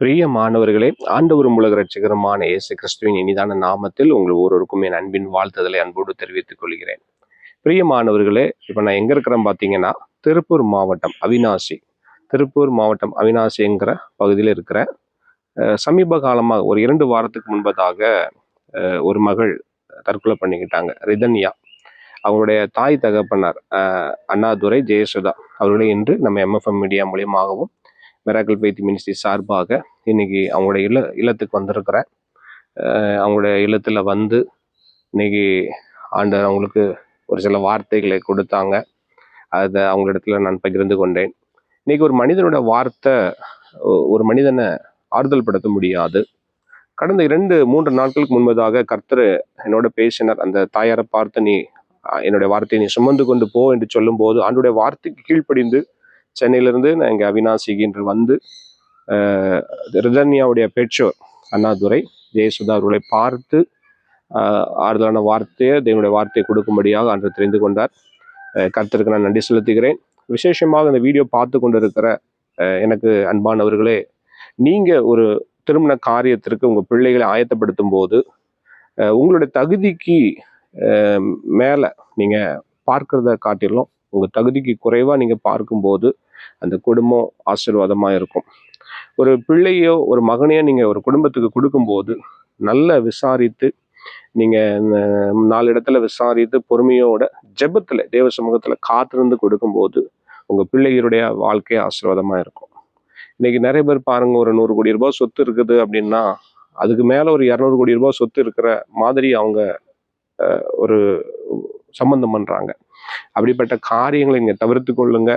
பிரிய மாணவர்களே ஆண்டவரும் உலக ரட்சகரமான இயேசு கிறிஸ்துவின் இனிதான நாமத்தில் உங்கள் ஒவ்வொருவருக்கும் என் அன்பின் வாழ்த்துதலை அன்போடு தெரிவித்துக் கொள்கிறேன். பிரிய மாணவர்களே இப்போ நான் எங்கே இருக்கிறேன் பார்த்தீங்கன்னா திருப்பூர் மாவட்டம் அவினாசி திருப்பூர் மாவட்டம் அவினாசிங்கிற பகுதியில் இருக்கிற அஹ் சமீப காலமாக ஒரு இரண்டு வாரத்துக்கு முன்பதாக அஹ் ஒரு மகள் தற்கொலை பண்ணிக்கிட்டாங்க ரிதன்யா. அவங்களுடைய தாய் தகப்பனார் அஹ் அண்ணாதுரை ஜெயசுதா. அவர்களை இன்று நம்ம எம்எஃப்எம் மீடியா மூலியமாகவும் மிராக்கல் ஃபெய்த் மினிஸ்ட்ரி சார்பாக இன்னைக்கு அவங்களுடைய இல்ல இல்லத்துக்கு வந்திருக்கிறேன். அவங்களுடைய இல்லத்தில் வந்து இன்னைக்கு ஆண்டவர் அவங்களுக்கு ஒரு சில வார்த்தைகளை கொடுத்தாங்க. அதை அவங்களிடத்துல நான் பகிர்ந்து கொண்டேன். இன்றைக்கி ஒரு மனிதனோட வார்த்தை ஒ- ஒரு மனிதனை ஆறுதல் படுத்த முடியாது. கடந்த இரண்டு மூன்று நாட்களுக்கு முன்பதாக கர்த்தர் என்னோட பேசினார். அந்த தாயாரை பார்த்து நீ என்னுடைய வார்த்தையை நீ சுமந்து கொண்டு போ என்று சொல்லும்போது ஆண்டுடைய வார்த்தைக்கு கீழ்ப்படிந்து சென்னையிலேருந்து நான் இங்கே அவினாசிகின்று வந்து ரிதன்யாவுடைய பெற்றோர் அண்ணாதுரை ஜெயசுதா அவர்களை பார்த்து ஆறுதலான வார்த்தையை தேவனுடைய வார்த்தையை கொடுக்கும்படியாக அன்று தெரிந்து கொண்டார். கருத்திற்கு நான் நன்றி செலுத்துகிறேன். விசேஷமாக இந்த வீடியோ பார்த்து கொண்டிருக்கிற எனக்கு அன்பானவர்களே நீங்கள் ஒரு திருமண காரியத்திற்கு உங்கள் பிள்ளைகளை ஆயத்தப்படுத்தும் போது உங்களுடைய தகுதிக்கு மேலே நீங்கள் பார்க்கிறத காட்டிலும் உங்கள் தகுதிக்கு குறைவாக நீங்கள் பார்க்கும்போது அந்த குடும்பம் ஆசீர்வாதமாக இருக்கும். ஒரு பிள்ளையோ ஒரு மகனையோ நீங்கள் ஒரு குடும்பத்துக்கு கொடுக்கும்போது நல்ல விசாரித்து நீங்கள் நாலு இடத்துல விசாரித்து பொறுமையோட ஜெபத்தில் தேவ சமூகத்தில் காத்திருந்து கொடுக்கும்போது உங்கள் பிள்ளைகளுடைய வாழ்க்கை ஆசீர்வாதமாக இருக்கும். இன்னைக்கு நிறைய பேர் பாருங்கள் ஒரு நூறு கோடி ரூபாய் சொத்து இருக்குது அப்படின்னா அதுக்கு மேலே ஒரு இரநூறு கோடி ரூபாய் சொத்து இருக்கிற மாதிரி அவங்க ஒரு சம்மந்தம் பண்ணுறாங்க அப்படிப்பட்ட காரியங்களை நீங்கள் தவிர்த்து கொள்ளுங்க.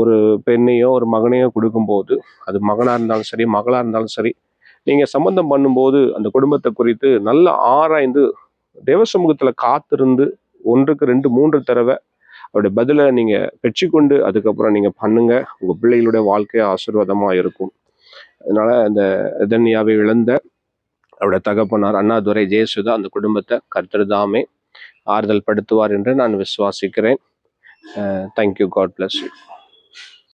ஒரு பெண்ணையோ ஒரு மகனையோ கொடுக்கும்போது அது மகனாக இருந்தாலும் சரி மகளாக இருந்தாலும் சரி நீங்கள் சம்பந்தம் பண்ணும்போது அந்த குடும்பத்தை குறித்து நல்லா ஆராய்ந்து தேவ சமூகத்தில் காத்திருந்து ஒன்றுக்கு ரெண்டு மூன்று தடவை அவருடைய பதிலை நீங்கள் பெற்றுக்கொண்டு அதுக்கப்புறம் நீங்கள் பண்ணுங்க. உங்கள் பிள்ளைகளுடைய வாழ்க்கை ஆசீர்வாதமாக இருக்கும். அதனால அந்த இதன்யாவை இழந்த அவருடைய தகப்பனார் அண்ணாதுரை ஜெயசுதா அந்த குடும்பத்தை கர்த்தர்தாமே ஆறுதல் படுத்துவார் என்று நான் விசுவாசிக்கிறேன். Thank you God bless you